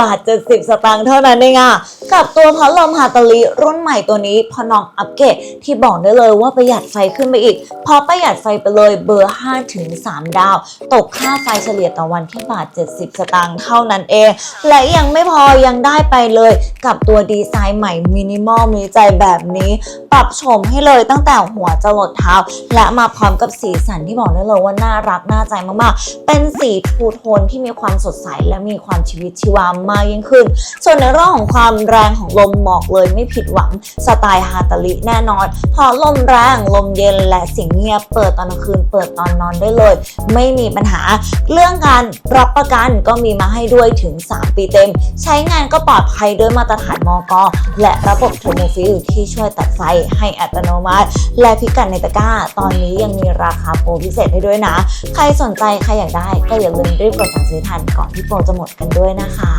บาท 70 สตางค์เท่านั้นเองอะกับตัวพัดลมฮาตาลิรุ่นใหม่ตัวนี้พอน้องอัปเกรดที่บอกได้เลยว่าประหยัดไฟขึ้นไปอีก พอประหยัดไฟไปเลยเบอร์5ถึง3ดาว ตกค่าไฟเฉลี่ยต่อวันที่บาท 70 สตางค์เท่านั้นเอง และยังไม่พอยังได้ไปเลย กับตัวดีไซน์ใหม่มินิมอลมีใจแบบนี้ ปรับโฉมให้เลยตั้งแต่หัวจรดเท้า และมาพร้อมกับสีสันที่บอกได้เลยว่าน่ารักน่าใจมากๆ เป็นสีทูโทนที่มีความสดใสและมีความชีวิตชีวามากยิ่งขึ้น ส่วนในเรื่องของความแรงของลมบอกเลยไม่ผิดหวังสไตล์ฮาตาลิแน่นอน พอลมแรงลมเย็นและเสียงเงียบเปิดตอนกลางคืนเปิดตอนนอนได้เลย ไม่มีปัญหา เรื่องการรับประกันก็มีมาให้ด้วยถึง 3 ปีเต็ม ใช้งานก็ปลอดภัยด้วยมาตรตรฐานมก และระบบเทอร์โมฟิลที่ช่วยตัดไฟให้อัตโนมัติ และพิกัดในตะกร้า ตอนนี้ยังมีราคาโปรพิเศษให้ด้วยนะ ใครสนใจใครอยากได้ก็อย่าลืมรีบกดสั่งซื้อทันก่อนที่โปรจะหมดกันด้วยนะคะ